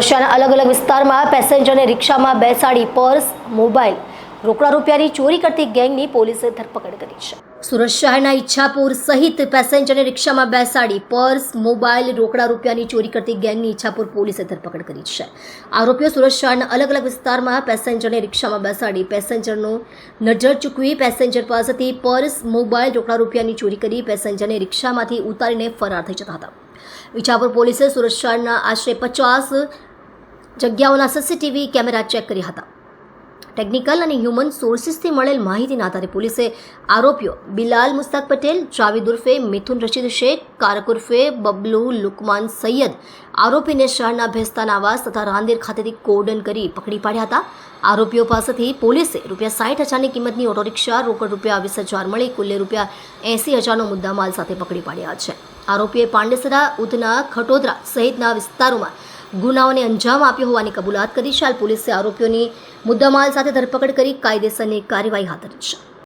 શહેરના અલગ અલગ વિસ્તારમાં પેસેન્જરને રિક્ષામાં બેસાડી પર્સ મોબાઈલ રોકડા રૂપિયાની ચોરી કરતી ગેંગની પોલીસે ધરપકડ કરી છે. સુરત શહેરના ઈચ્છાપુર સહિત પેસેન્જરને રિક્ષામાં બેસાડી પર્સ, મોબાઈલ, રોકડા રૂપિયાની ચોરી કરતી ગેંગની ઈચ્છાપુર પોલીસે ધરપકડ કરી છે. આરોપીઓ સુરત શહેરના અલગ અલગ વિસ્તારમાં પેસેન્જરને રિક્ષામાં બેસાડી પેસેન્જરનો નજર ચૂકવી પેસેન્જર પાસેથી પર્સ, મોબાઈલ, રોકડા રૂપિયાની ચોરી કરી પેસેન્જરને રિક્ષામાંથી ઉતારીને ફરાર થઈ જતા હતા. ઈચ્છાપુર પોલીસે સુરત શહેરના આશરે પચાસ જગ્યાઓના સીસીટીવી કેમેરા ચેક કર્યા હતા. ટેકનિકલ અને હ્યુમન સોર્સિસથી મળેલ માહિતીના આધારે પોલીસે આરોપીઓ બિલાલ મુસ્તાક પટેલ જાવેદ ઉર્ફે મિથુન રશીદ શેખ, કારક ઉર્ફે બબલુ લુકમાન સૈયદ આરોપીને શહેરના ભેસ્તાના આવાસ તથા રાંદેર ખાતેથી કોર્ડન કરી પકડી પાડ્યા હતા. આરોપીઓ પાસેથી પોલીસે રૂપિયા સાઠ હજારની કિંમતની ઓટો રિક્ષા રોકડ રૂપિયા વીસ હજાર મળી કુલ્લે રૂપિયા એંસી હજારનો મુદ્દામાલ સાથે પકડી પાડ્યા છે. આરોપીએ પાંડેસરા, ઉધના, ખટોદરા સહિતના વિસ્તારોમાં ગુનાઓને અંજામ આપ્યો હોવાની કબૂલાત કરી છે હાલ પોલીસે આરોપીઓની મુદ્દામાલ સાથે ધરપકડ કરી કાયદેસરની કાર્યવાહી હાથ ધરી છે.